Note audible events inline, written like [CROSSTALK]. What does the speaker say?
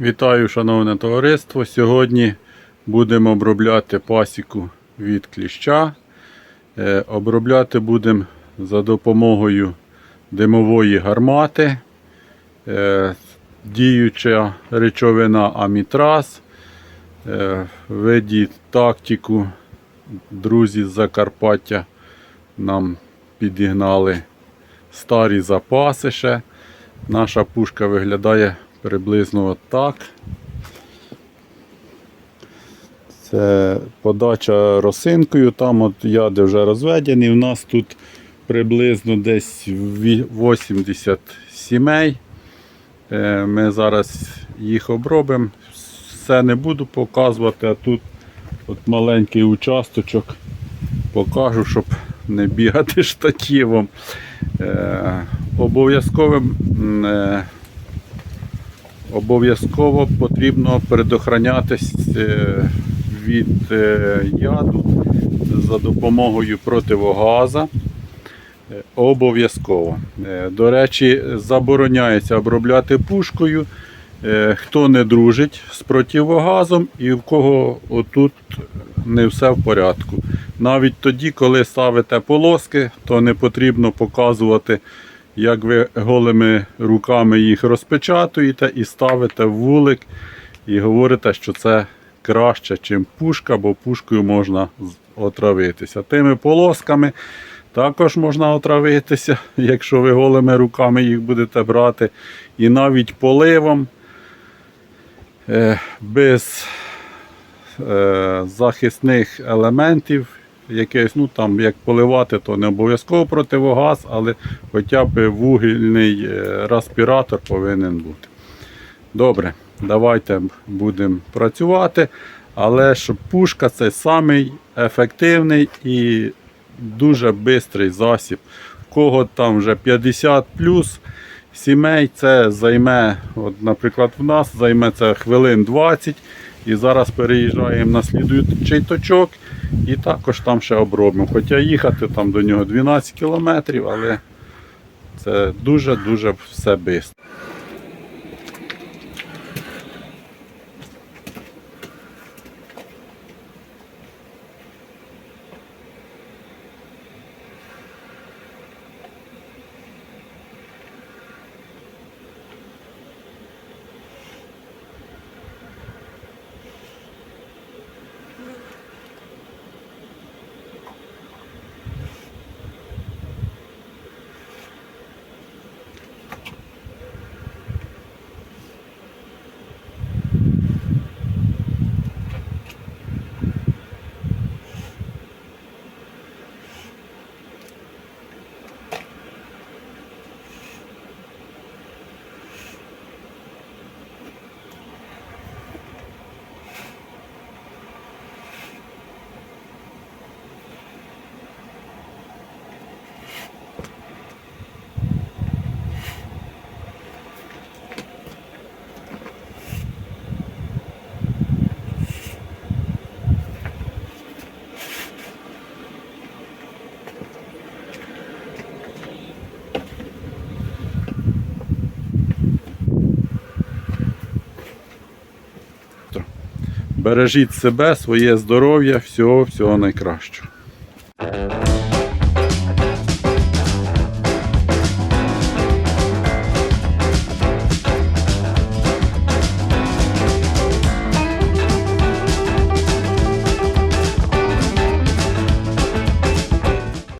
Вітаю, шановне товариство. Сьогодні будемо обробляти пасіку від кліща. Е, Обробляти будемо за допомогою димової гармати, Е, діюча речовина амітраз. Е, Виді тактику друзі з Закарпаття нам підігнали старі запаси ще. Наша пушка виглядає приблизно отак. Це подача росинкою. Там от яди вже розведені. У нас тут приблизно десь 80 сімей. Е, Ми зараз їх обробимо. Все не буду показувати, а тут от маленький участочок покажу, щоб не бігати [LAUGHS] штативом. Е, Обов'язковим е, обов'язково потрібно предохранятись е, від е, яду за допомогою противогаза. Е, Обов'язково. До речі, забороняється обробляти пушкою. Хто не дружить з противогазом і в кого отут не все в порядку. Навіть тоді, коли ставите полоски, то не потрібно показувати, як ви голими руками їх розпечатуєте і ставите в вулик і говорите, що це краще, ніж пушка, бо пушкою можна отравитися. Тими полосками також можна отравитися, [LAUGHS] якщо ви голими руками їх будете брати. І навіть поливом е, без е, захисних елементів, якесь, ну там як поливати, то не обов'язково противогаз, але хоча б вугільний е, респіратор повинен бути. Добре, давайте будемо працювати. Але щоб пушка це самий ефективний і дуже швидкий засіб. Кого там вже 50 плюс сімей, це займе, от, наприклад, в нас займе це хвилин 20. І зараз переїжджаємо на слідуючий точок і також там ще обробимо. Хоча їхати там до нього 12 кілометрів, але це дуже-дуже все швидко. Бережіть себе, своє здоров'я, всього, всього найкращого.